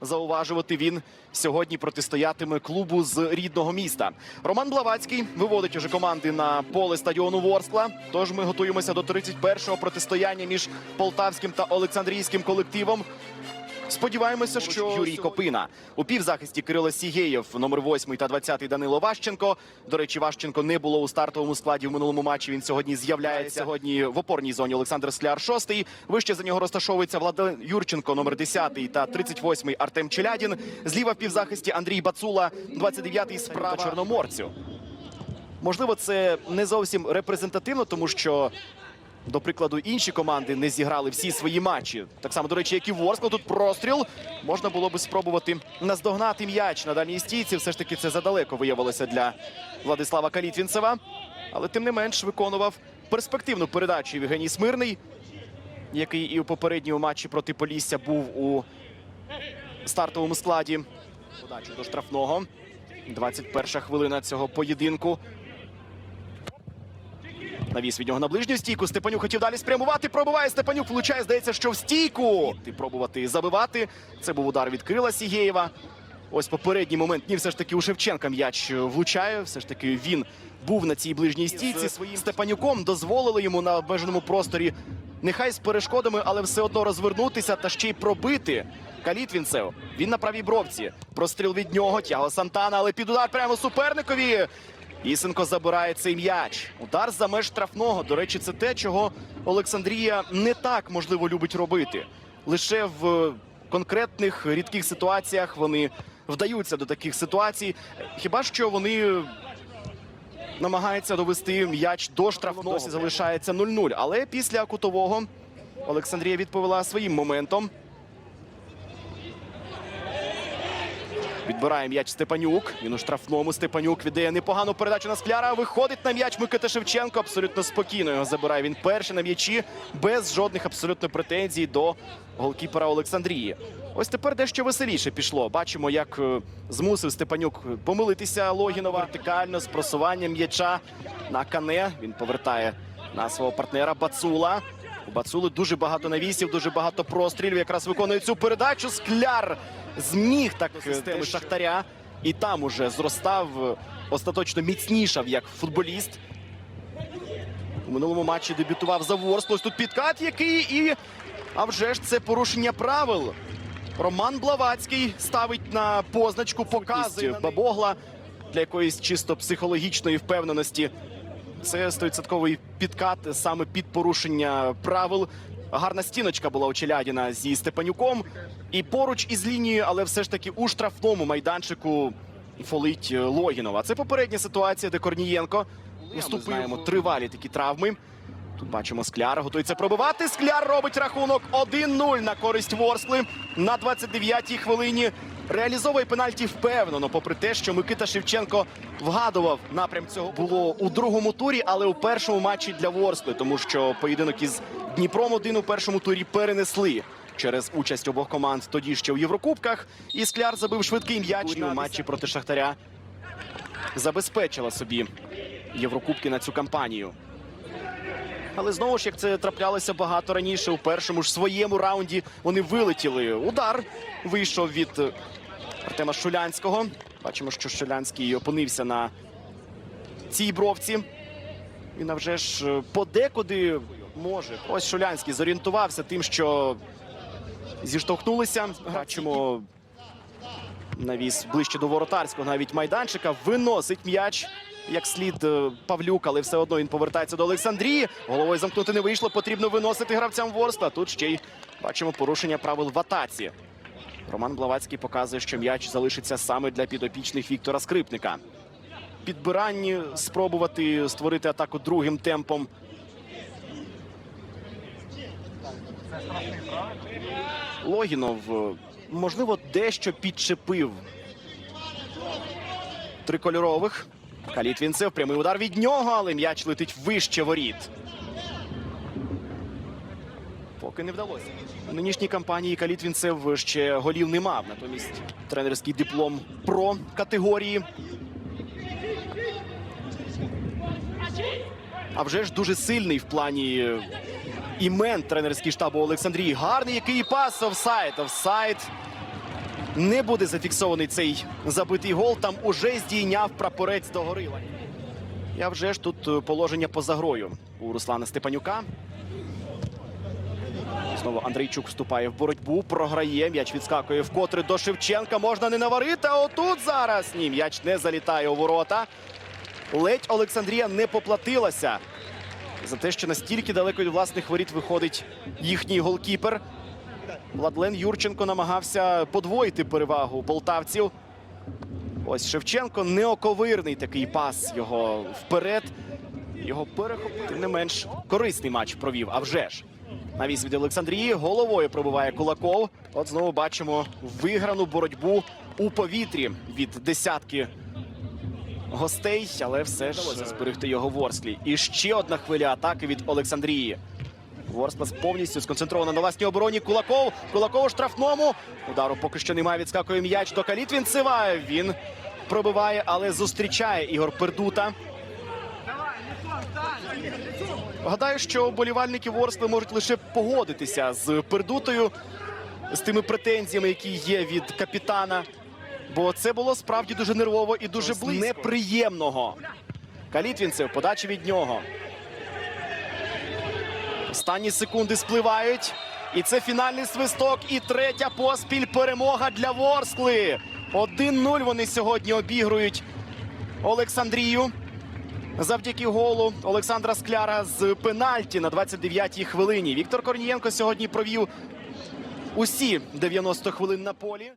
зауважувати. Він сьогодні протистоятиме клубу з рідного міста. Роман Блавацький виводить уже команди на поле стадіону Ворскла. Тож ми готуємося до 31-го протистояння між полтавським та олександрійським колективом. Сподіваємося, що Юрій Копина у півзахисті Кирило Сігєєв, номер 8 та 20 Данило Ващенко. До речі, Ващенко не було у стартовому складі в минулому матчі. Він сьогодні з'являється сьогодні в опорній зоні. Олександр Скляр 6. Вище за нього розташовується Влади Юрченко, номер 10 та 38 Артем Челядін. Зліва в півзахисті Андрій Бацула, 29 справа Чорноморцю. Можливо, це не зовсім репрезентативно, тому що. До прикладу, інші команди не зіграли всі свої матчі. Так само, до речі, як і Ворскла. Тут простріл. Можна було би спробувати наздогнати м'яч на дальній стійці. Все ж таки, це задалеко виявилося для Владислава Калітвінцева. Але тим не менш виконував перспективну передачу Євгеній Смирний, який і у попередньому матчі проти Полісся був у стартовому складі. Подачу до штрафного. 21 хвилина цього поєдинку. Навіс від нього на ближню стійку. Степанюк хотів далі спрямувати. Пробиває Степанюк. Влучає, здається, що в стійку. Ти пробувати забивати. Це був удар від Крила Сігєєва. Ось попередній момент. Ні, все ж таки у Шевченка м'яч влучає. Все ж таки він був на цій ближній стійці. Своїм Степанюком дозволили йому на обмеженому просторі. Нехай з перешкодами, але все одно розвернутися та ще й пробити. Калітвінцев. Він на правій бровці. Простріл від нього. Тяго Сантана, але під удар прямо суперникові. Ісенко забирає цей м'яч. Удар за меж штрафного. До речі, це те, чого Олександрія не так можливо любить робити. Лише в конкретних рідких ситуаціях вони вдаються до таких ситуацій. Хіба що вони намагаються довести м'яч до штрафного. Досі залишається 0-0. Але після кутового Олександрія відповіла своїм моментом. Відбирає м'яч Степанюк. Він у штрафному Степанюк віддає непогану передачу на скляра. Виходить на м'яч Микита Шевченко. Абсолютно спокійно його забирає. Він перший на м'ячі без жодних абсолютно претензій до голкіпера Олександрії. Ось тепер дещо веселіше пішло. Бачимо, як е, змусив Степанюк помилитися Логінова вертикально з просуванням м'яча на кане. Він повертає на свого партнера Бацула. У Бацули дуже багато навісів, дуже багато прострілів. Якраз виконує цю передачу. Скляр зміг так системи Шахтаря. І там уже зростав, е, остаточно міцнішав як футболіст. У минулому матчі дебютував за. Ось тут підкат, який і. А вже ж це порушення правил. Роман Блавацький ставить на позначку, показує Бабогла для якоїсь чисто психологічної впевненості. Це 100% підкат саме під порушення правил. Гарна стіночка була у Челядіна зі Степанюком. І поруч із лінією, але все ж таки у штрафному майданчику фолить е, Логінова. Це попередня ситуація, де Корнієнко вступив. Знаємо тривалі такі травми. Тут бачимо Скляр, готується пробивати. Скляр робить рахунок 1-0 на користь Ворскли на 29-й хвилині. Реалізовує пенальті впевнено, попри те, що Микита Шевченко вгадував напрям цього було у другому турі, але у першому матчі для Ворскли, тому що поєдинок із Дніпром один у першому турі перенесли через участь обох команд тоді ще в Єврокубках. І Скляр забив швидкий м'яч у матчі проти Шахтаря. Забезпечила собі Єврокубки на цю кампанію. Але знову ж як це траплялося багато раніше, у першому ж своєму раунді вони вилетіли. Удар вийшов від е, Артема Шулянського. Бачимо, що Шулянський опинився на цій бровці. Він а вже ж е, подекуди може. Ось Шулянський зорієнтувався тим, що зіштовхнулися. Бачимо навіс ближче до воротарського навіть майданчика. Виносить м'яч як слід е, Павлюк, але все одно він повертається до Олександрії. Головою замкнути не вийшло. Потрібно виносити гравцям Ворста. Тут ще й бачимо порушення правил в атаці. Роман Блавацький показує, що м'яч залишиться саме для підопічних Віктора Скрипника. Підбиранні спробувати створити атаку другим темпом. Логінов, е, можливо, дещо підчепив трикольорових. Калітвінцев, прямий удар від нього, але м'яч летить вище воріт. Поки не вдалося. У нинішній кампанії Калітвінцев ще голів не мав. Натомість тренерський диплом про категорії. А вже ж дуже сильний в плані імен тренерський штабу Олександрії. Гарний який пас офсайд. Офсайд. Не буде зафіксований цей забитий гол, там уже здійняв прапорець до горила. Я вже ж тут е, положення поза грою у Руслана Степанюка. Знову Андрійчук вступає в боротьбу, програє. М'яч відскакує вкотре до Шевченка. Можна не наварити. А отут зараз ні, м'яч не залітає у ворота. Ледь Олександрія не поплатилася за те, що настільки далеко від власних воріт виходить їхній голкіпер. Владлен Юрченко намагався подвоїти перевагу полтавців. Ось Шевченко неоковирний такий пас його вперед. Його перехопив. Тим не менш корисний матч провів. А вже ж. Навіс від Олександрії головою пробиває Кулаков. От знову бачимо виграну боротьбу у повітрі від десятки гостей, але все ж зберегти його Ворсклі. І ще одна хвиля атаки від Олександрії. Ворсклас повністю сконцентрована на власній обороні. Кулаков. Кулаков у штрафному. Удару поки що немає. Відскакує м'яч до Калітвінцева. Він пробиває, але зустрічає Ігор Пердута. Гадаю, що болівальники Ворскли можуть лише погодитися з Пердутою, з тими претензіями, які є від капітана. Бо це було справді дуже нервово і дуже близько. неприємного. Калітвінцев, подача від нього. Останні секунди спливають. І це фінальний свисток. І третя поспіль перемога для Ворскли. 1-0 вони сьогодні обігрують Олександрію. Завдяки голу Олександра Скляра з пенальті на 29-й хвилині. Віктор Корнієнко сьогодні провів усі 90 хвилин на полі.